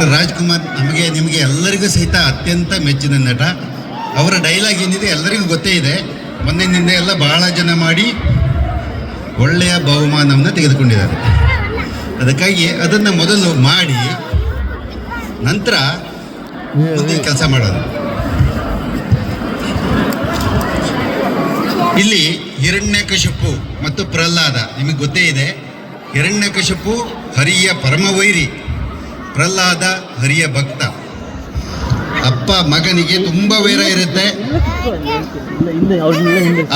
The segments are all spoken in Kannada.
ಡಾಕ್ಟರ್ ರಾಜ್ಕುಮಾರ್ ನಮಗೆ, ನಿಮಗೆ ಎಲ್ಲರಿಗೂ ಸಹಿತ ಅತ್ಯಂತ ಮೆಚ್ಚಿನ ನಟ. ಅವರ ಡೈಲಾಗ್ ಏನಿದೆ ಎಲ್ಲರಿಗೂ ಗೊತ್ತೇ ಇದೆ. ಮೊನ್ನೆನಿಂದ ಎಲ್ಲ ಬಹಳ ಜನ ಮಾಡಿ ಒಳ್ಳೆಯ ಬಹುಮಾನವನ್ನು ತೆಗೆದುಕೊಂಡಿದ್ದಾರೆ. ಅದಕ್ಕಾಗಿ ಅದನ್ನು ಮೊದಲು ಮಾಡಿ, ನಂತರ ಕೆಲಸ ಮಾಡೋದು ಇಲ್ಲಿ ಹಿರಣ್ಯಕಶಿಪು ಮತ್ತು ಪ್ರಹ್ಲಾದ, ನಿಮಗೆ ಗೊತ್ತೇ ಇದೆ. ಹಿರಣ್ಯಕಶಿಪು ಹರಿಯ ಪರಮವೈರಿ. ಪ್ರಹ್ಲಾದ ಹರಿಯ ಭಕ್ತ. ಅಪ್ಪ ಮಗನಿಗೆ ತುಂಬ ವೈರ ಇರುತ್ತೆ.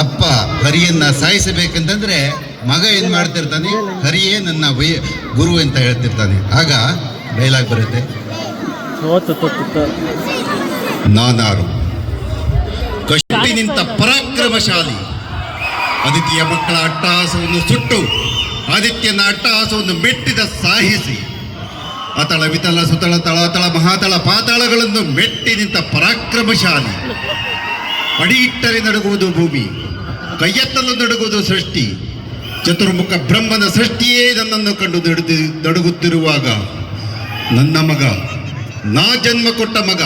ಅಪ್ಪ ಹರಿಯನ್ನ ಸಾಯಿಸಬೇಕಂತಂದ್ರೆ ಮಗ ಏನ್ ಮಾಡ್ತಿರ್ತಾನೆ? ಹರಿಯೇ ನನ್ನ ಗುರು ಅಂತ ಹೇಳ್ತಿರ್ತಾನೆ. ಆಗ ಡೈಲಾಗ್ ಬರುತ್ತೆ. ನಾನಾರು. ಕಷ್ಟಿ ನಿಂತ ಪರಾಕ್ರಮಶಾಲಿ. ಆದಿತ್ಯ ಮಕ್ಕಳ ಅಟ್ಟಹಾಸವನ್ನು ಸುಟ್ಟು, ಆದಿತ್ಯನ ಅಟ್ಟಹಾಸವನ್ನು ಮೆಟ್ಟಿದ ಸಾಹಿಸಿ ಅತಳ ವಿತಳ ಸುತಳ ತಳತಳ ಮಹಾತಳ ಪಾತಾಳಗಳನ್ನು ಮೆಟ್ಟಿ ನಿಂತ ಪರಾಕ್ರಮಶಾಲಿ. ಅಡಿಯಿಟ್ಟರೆ ನಡುಗುವುದು ಭೂಮಿ, ಕೈಯತ್ತಲು ನಡುಗುವುದು ಸೃಷ್ಟಿ. ಚತುರ್ಮುಖ ಬ್ರಹ್ಮನ ಸೃಷ್ಟಿಯೇ ನನ್ನನ್ನು ಕಂಡು ನಡುದು ನಡುಗುತ್ತಿರುವಾಗ ನನ್ನ ಮಗ, ನಾ ಜನ್ಮ ಕೊಟ್ಟ ಮಗ,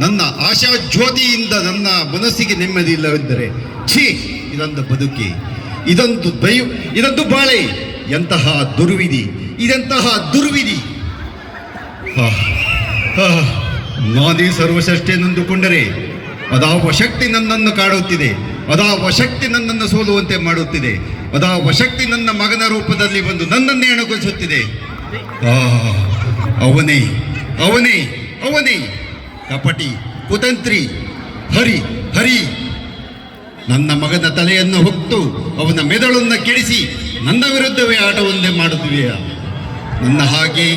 ನನ್ನ ಆಶಾ ಜ್ಯೋತಿಯಿಂದ ನನ್ನ ಮನಸ್ಸಿಗೆ ನೆಮ್ಮದಿ ಇಲ್ಲವೆಂದರೆ, ಛೀ, ಇದೊಂದು ಬದುಕಿ, ಇದೊಂದು ದೈವ, ಇದೊಂದು ಬಾಳೆ, ಎಂತಹ ದುರ್ವಿಧಿ, ಇದೆಂತಹ ದುರ್ವಿಧಿ. ನಾನೇ ಸರ್ವಶ್ರೇಷ್ಠನೆಂದುಕೊಂಡರೆ ಅದಾವ ಶಕ್ತಿ ನನ್ನನ್ನು ಕಾಡುತ್ತಿದೆ, ಅದಾವ ಶಕ್ತಿ ನನ್ನನ್ನು ಸೋಲುವಂತೆ ಮಾಡುತ್ತಿದೆ, ಅದಾವ ಶಕ್ತಿ ನನ್ನ ಮಗನ ರೂಪದಲ್ಲಿ ಬಂದು ನನ್ನನ್ನೇ ಅಣಗೊಳಿಸುತ್ತಿದೆ. ಅವನೇ ಅವನೇ ಅವನೇ, ಕಪಟಿ, ಕುತಂತ್ರಿ, ಹರಿ ಹರಿ. ನನ್ನ ಮಗನ ತಲೆಯನ್ನು ಹೊತ್ತು ಅವನ ಮೆದಳನ್ನು ಕೆಡಿಸಿ ನನ್ನ ವಿರುದ್ಧವೇ ಆಟವೊಂದೇ ಮಾಡುತ್ತಿವೆಯಾ? ನನ್ನ ಹಾಗೆ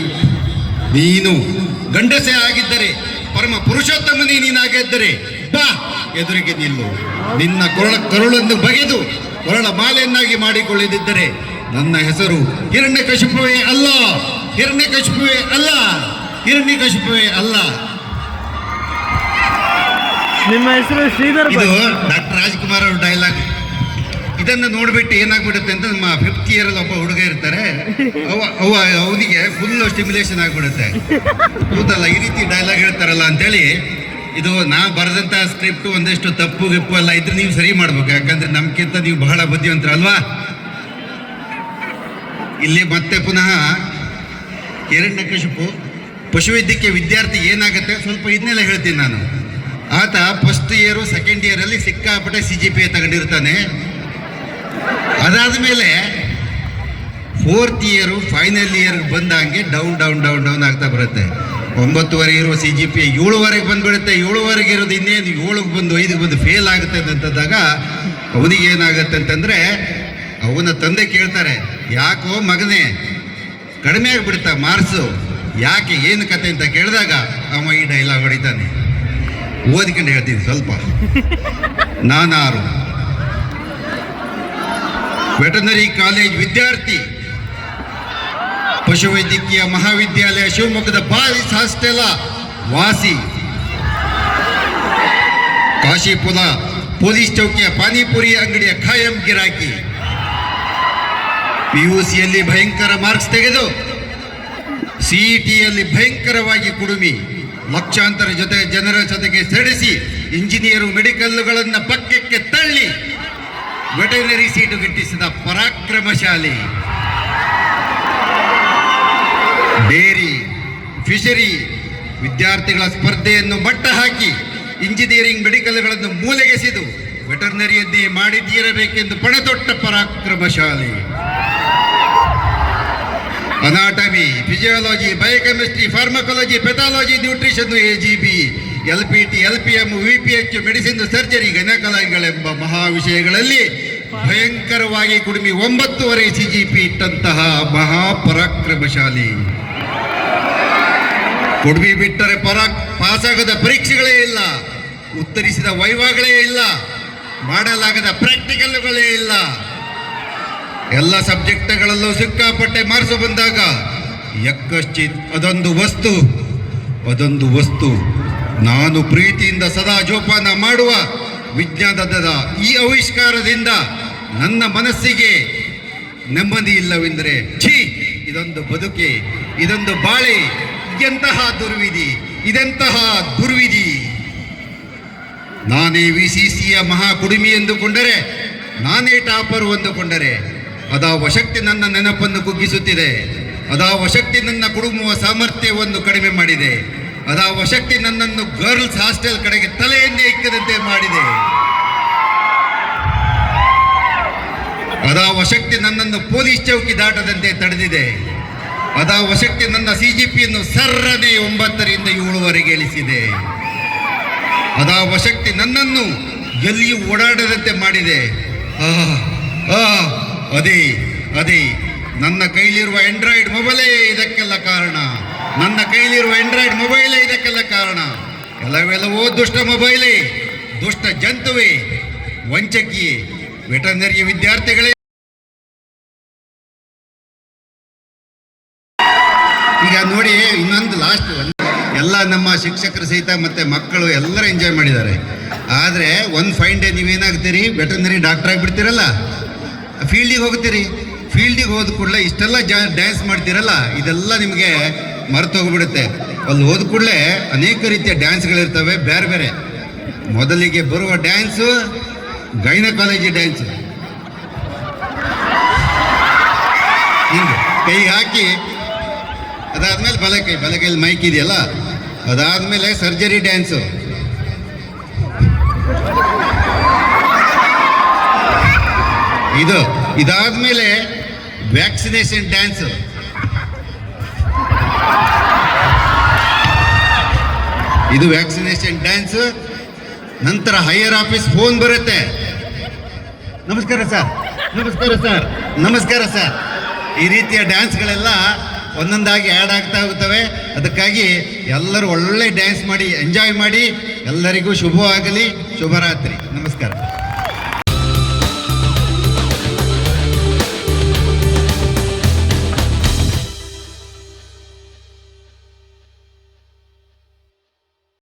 ನೀನು ಗಂಡಸೆ ಆಗಿದ್ದರೆ ಪರಮ ಪುರುಷೋತ್ತಮನೇ ನೀನಾಗಿದ್ದರೆ ಬಾ ಎದುರಿಗೆ ನಿಲ್ಲು. ನಿನ್ನ ಕೊರಳ ಕರುಳನ್ನು ಬಗೆದು ಕೊರಳ ಮಾಲೆಯನ್ನಾಗಿ ಮಾಡಿಕೊಳ್ಳದಿದ್ದರೆ ನನ್ನ ಹೆಸರು ಹಿರಣ್ಯಕಶಿಪುವೇ ಅಲ್ಲ ಹಿರಣ್ಯಕಶಿಪುವೇ ಅಲ್ಲ ಹಿರಣ್ಯಕಶಿಪುವೇ ಅಲ್ಲ. ನಿಮ್ಮ ಹೆಸರು ಶ್ರೀಧರ್. ಡಾಕ್ಟರ್ ರಾಜ್ಕುಮಾರ್ ಅವ್ರ ಡೈಲಾಗ್ ಇದನ್ನು ನೋಡ್ಬಿಟ್ಟು ಏನಾಗ್ಬಿಡುತ್ತೆ ಅಂತ ನಮ್ಮ ಇಯರ್ ಒಬ್ಬ ಹುಡುಗ ಇರ್ತಾರೆ, ಅವ ಅವ ಅವನಿಗೆ ಫುಲ್ ಸ್ಟಿಮ್ಯುಲೇಷನ್ ಆಗ್ಬಿಡುತ್ತೆ. ಕೂತಲ್ಲ, ಈ ರೀತಿ ಡೈಲಾಗ್ ಹೇಳ್ತಾರಲ್ಲ ಅಂತೇಳಿ, ಇದು ನಾ ಬರೆದಂತ ಸ್ಕ್ರಿಪ್ಟ್ ಒಂದಷ್ಟು ತಪ್ಪು ಗಿಪ್ಪು ಎಲ್ಲ ಇದ್ರೆ ನೀವು ಸರಿ ಮಾಡ್ಬೇಕು, ಯಾಕಂದ್ರೆ ನಮ್ಗಿಂತ ನೀವು ಬಹಳ ಬುದ್ಧಿವಂತರ ಅಲ್ವಾ? ಇಲ್ಲಿ ಮತ್ತೆ ಪುನಃ ಹಿರಣ್ಯಕಶಿಪು ಪಶುವೈದ್ಯಕೀಯ ವಿದ್ಯಾರ್ಥಿ ಏನಾಗುತ್ತೆ? ಸ್ವಲ್ಪ ಇದನ್ನೆಲ್ಲ ಹೇಳ್ತೀನಿ ನಾನು. ಆತ ಫಸ್ಟ್ ಇಯರು ಸೆಕೆಂಡ್ ಇಯರಲ್ಲಿ ಸಿಕ್ಕಾಪಟ್ಟೆ ಸಿ ಜಿ ಪಿ ತಗೊಂಡಿರ್ತಾನೆ. ಅದಾದ ಮೇಲೆ ಫೋರ್ತ್ ಇಯರು, ಫೈನಲ್ ಇಯರ್ ಬಂದಂಗೆ ಡೌನ್ ಡೌನ್ ಡೌನ್ ಡೌನ್ ಆಗ್ತಾ ಬರುತ್ತೆ. ಒಂಬತ್ತುವರೆ ಇರುವ ಸಿ ಜಿ ಪಿ ಏಳುವರೆಗೆ ಬಂದ್ಬಿಡುತ್ತೆ. ಏಳುವರೆಗೆ ಇರೋದು ಇನ್ನೇನು? ಏಳಿಗೆ ಬಂದು ಐದಿಗೆ ಬಂದು ಫೇಲ್ ಆಗುತ್ತೆ ಅಂತಂದಾಗ ಅವನಿಗೆ ಏನಾಗುತ್ತೆ ಅಂತಂದರೆ ಅವನ ತಂದೆ ಕೇಳ್ತಾರೆ, ಯಾಕೋ ಮಗನೇ, ಕಡಿಮೆ ಆಗಿಬಿಡುತ್ತಾ ಮಾರ್ಕ್ಸು ಯಾಕೆ, ಏನು ಕತೆ ಅಂತ ಕೇಳಿದಾಗ ಅವ ಈ ಡೈಲಾಗ್ ಹೊಡಿತಾನೆ. ಓದಿಕೊಂಡು ಹೇಳ್ತೀನಿ ಸ್ವಲ್ಪ. ನಾನಾರು. ವೆಟನರಿ ಕಾಲೇಜ್ ವಿದ್ಯಾರ್ಥಿ. ಪಶುವೈದ್ಯಕೀಯ ಮಹಾವಿದ್ಯಾಲಯ ಶಿವಮೊಗ್ಗದ ಬಾಯ್ಸ್ ಹಾಸ್ಟೆಲ ವಾಸಿ ಕಾಶಿಪುರ ಪೊಲೀಸ್ ಚೌಕಿಯ ಪಾನಿಪುರಿ ಅಂಗಡಿಯ ಖಾಯಂ ಗಿರಾಕಿ. ಪಿ ಯು ಸಿಯಲ್ಲಿ ಭಯಂಕರ ಮಾರ್ಕ್ಸ್ ತೆಗೆದು ಸಿಇಟಿಯಲ್ಲಿ ಭಯಂಕರವಾಗಿ ಕುಡುಮಿ. ಲಕ್ಷಾಂತರ ಜೊತೆ ಜನರ ಜೊತೆಗೆ ಸೆಡಿಸಿ ಇಂಜಿನಿಯರು ಮೆಡಿಕಲ್ಗಳನ್ನು ಪಕ್ಕಕ್ಕೆ ತಳ್ಳಿ ವೆಟರ್ನರಿ ಸೀಟು ಗಿಟ್ಟಿಸಿದ ಪರಾಕ್ರಮಶಾಲಿ. ಡೇರಿ, ಫಿಶರಿ ವಿದ್ಯಾರ್ಥಿಗಳ ಸ್ಪರ್ಧೆಯನ್ನು ಮಟ್ಟ ಹಾಕಿ ಇಂಜಿನಿಯರಿಂಗ್ ಮೆಡಿಕಲ್ಗಳನ್ನು ಮೂಲೆಗೆಸೆದು ವೆಟರ್ನರಿಯನ್ನೇ ಮಾಡಿದ್ದೀರಬೇಕೆಂದು ಪಣತೊಟ್ಟ ಪರಾಕ್ರಮಶಾಲಿ. Anatomy, physiology, biochemistry, pharmacology, pathology nutrition A G B L P T L P M V P H medicine surgery ಗಣಕಲಾಗಿಗಳೆಂಬ ಮಹಾ ವಿಷಯಗಳಲ್ಲಿ ಭಯಂಕರವಾಗಿ ಕುಡಿಮಿ ಒಂಬತ್ತುವರೆ ಸಿ ಜಿ ಪಿ ಇಟ್ಟಂತಹ ಮಹಾಪರಾಕ್ರಮಶಾಲಿ. ಕುಡುಮಿ ಬಿಟ್ಟರೆ ಪರ ಪಾಸಾಗದ ಪರೀಕ್ಷೆಗಳೇ ಇಲ್ಲ. ಉತ್ತರಿಸಿದ ವೈವಾಗಳೇ ಇಲ್ಲ. ಮಾಡಲಾಗದ ಪ್ರಾಕ್ಟಿಕಲ್ಗಳೇ ಇಲ್ಲ. ಎಲ್ಲ ಸಬ್ಜೆಕ್ಟ್ಗಳಲ್ಲೂ ಸಿಕ್ಕಾಪಟ್ಟೆ ಮಾರ್ಕ್ಸ್ ಬಂದಾಗ ಯಕ್ಕಶ್ಚಿತ್ ಅದೊಂದು ವಸ್ತು. ಅದೊಂದು ವಸ್ತು. ನಾನು ಪ್ರೀತಿಯಿಂದ ಸದಾ ಜೋಪಾನ ಮಾಡುವ ವಿಜ್ಞಾನದ ಈ ಆವಿಷ್ಕಾರದಿಂದ ನನ್ನ ಮನಸ್ಸಿಗೆ ನೆಮ್ಮದಿ ಇಲ್ಲವೆಂದರೆ ಛೀ, ಇದೊಂದು ಬದುಕೆ, ಇದೊಂದು ಬಾಳೆ. ಇದೆಂತಹ ದುರ್ವಿಧಿ? ಇದೆಂತಹ ದುರ್ವಿಧಿ? ನಾನೇ ವಿ ಸಿ ಸಿಯ ಮಹಾ ಕುಡಿಮಿ ಎಂದುಕೊಂಡರೆ, ನಾನೇ ಟಾಪರ್ ಎಂದುಕೊಂಡರೆ ಅದಾ ವಶಕ್ತಿ ನನ್ನ ನೆನಪನ್ನು ಕುಗ್ಗಿಸುತ್ತಿದೆ. ಅದಾ ವಶಕ್ತಿ ನನ್ನ ಕುಟುಂಬವ ಸಾಮರ್ಥ್ಯವನ್ನು ಕಡಿಮೆ ಮಾಡಿದೆ. ಅದಾ ವಶಕ್ತಿ ನನ್ನನ್ನು ಗರ್ಲ್ಸ್ ಹಾಸ್ಟೆಲ್ ಕಡೆಗೆ ತಲೆಯನ್ನೇ ಇಕ್ಕದಂತೆ ಮಾಡಿದೆ. ಅದಾ ವಶಕ್ತಿ ನನ್ನನ್ನು ಪೊಲೀಸ್ ಚೌಕಿ ದಾಟದಂತೆ ತಡೆದಿದೆ. ಅದಾವ ವಶಕ್ಕೆ ನನ್ನ ಸಿ ಜಿ ಪಿಯನ್ನು ಸರ್ರನೆ ಒಂಬತ್ತರಿಂದ ಏಳುವರೆಗೆ ಇಳಿಸಿದೆ. ಅದ ವಶಕ್ತಿ ನನ್ನನ್ನು ಎಲ್ಲಿಯೂ ಓಡಾಡದಂತೆ ಮಾಡಿದೆ. ಅದೇ ಅದೇ, ನನ್ನ ಕೈಲಿರುವ ಆಂಡ್ರಾಯ್ಡ್ ಮೊಬೈಲೇ ಇದಕ್ಕೆಲ್ಲ ಕಾರಣ. ನನ್ನ ಕೈಲಿರುವ ಆಂಡ್ರಾಯ್ಡ್ ಮೊಬೈಲೇ ಇದಕ್ಕೆಲ್ಲ ಕಾರಣ. ಎಲ್ಲವೆಲ್ಲವೋ ದುಷ್ಟ ಮೊಬೈಲೇ ದುಷ್ಟ ಜಂತುವೆ, ವಂಚಕಿಯೇ ವೆಟರ್ನರಿ ವಿದ್ಯಾರ್ಥಿಗಳೇ. ಲಾಸ್ಟ್ ಎಲ್ಲ ನಮ್ಮ ಶಿಕ್ಷಕರು ಸಹಿತ ಮತ್ತೆ ಮಕ್ಕಳು ಎಲ್ಲರೂ ಎಂಜಾಯ್ ಮಾಡಿದ್ದಾರೆ. ಆದರೆ ಒಂದು ಫೈನ್ ಡೇ ನೀವೇನಾಗ್ತೀರಿ? ವೆಟರ್ನರಿ ಡಾಕ್ಟರ್ ಆಗಿಬಿಡ್ತೀರಲ್ಲ? ಫೀಲ್ಡಿಗೆ ಹೋಗ್ತೀರಿ. ಫೀಲ್ಡಿಗೆ ಹೋದ ಕೂಡಲೇ ಇಷ್ಟೆಲ್ಲ ಜಾ ಡ್ಯಾನ್ಸ್ ಮಾಡ್ತೀರಲ್ಲ, ಇದೆಲ್ಲ ನಿಮಗೆ ಮರೆತು ಹೋಗ್ಬಿಡುತ್ತೆ. ಅಲ್ಲಿ ಹೋದ ಕೂಡಲೇ ಅನೇಕ ರೀತಿಯ ಡ್ಯಾನ್ಸ್ಗಳಿರ್ತವೆ ಬೇರೆ ಬೇರೆ. ಮೊದಲಿಗೆ ಬರುವ ಡ್ಯಾನ್ಸು ಗೈನಕಾಲಜಿ ಡ್ಯಾನ್ಸ್ ಹಿಂಗೆ ಕೈ ಹಾಕಿ ಅದಾದ್ಮೇಲೆ ಬಲಕೈ ಬಲಕೈಲಿ ಮೈಕ್ ಇದೆಯಲ್ಲ? ಅದಾದ್ಮೇಲೆ ಸರ್ಜರಿ ಡ್ಯಾನ್ಸು ಇದು, ಇದಾದ್ಮೇಲೆ ವ್ಯಾಕ್ಸಿನೇಷನ್ ಡ್ಯಾನ್ಸ್ ಇದು ವ್ಯಾಕ್ಸಿನೇಷನ್ ಡ್ಯಾನ್ಸ್ ನಂತರ ಹೈಯರ್ ಆಫೀಸ್ ಫೋನ್ ಬರುತ್ತೆ. ನಮಸ್ಕಾರ ಸರ್ ನಮಸ್ಕಾರ ಸರ್ ನಮಸ್ಕಾರ ಸರ್ ಈ ರೀತಿಯ ಡ್ಯಾನ್ಸ್ಗಳೆಲ್ಲ ಒಂದೊಂದಾಗಿ ಆ್ಯಡ್ ಆಗ್ತಾ ಹೋಗುತ್ತವೆ ಅದಕ್ಕಾಗಿ ಎಲ್ಲರೂ ಒಳ್ಳೆ ಡ್ಯಾನ್ಸ್ ಮಾಡಿ ಎಂಜಾಯ್ ಮಾಡಿ. ಎಲ್ಲರಿಗೂ ಶುಭವಾಗಲಿ. ಶುಭರಾತ್ರಿ. ನಮಸ್ಕಾರ.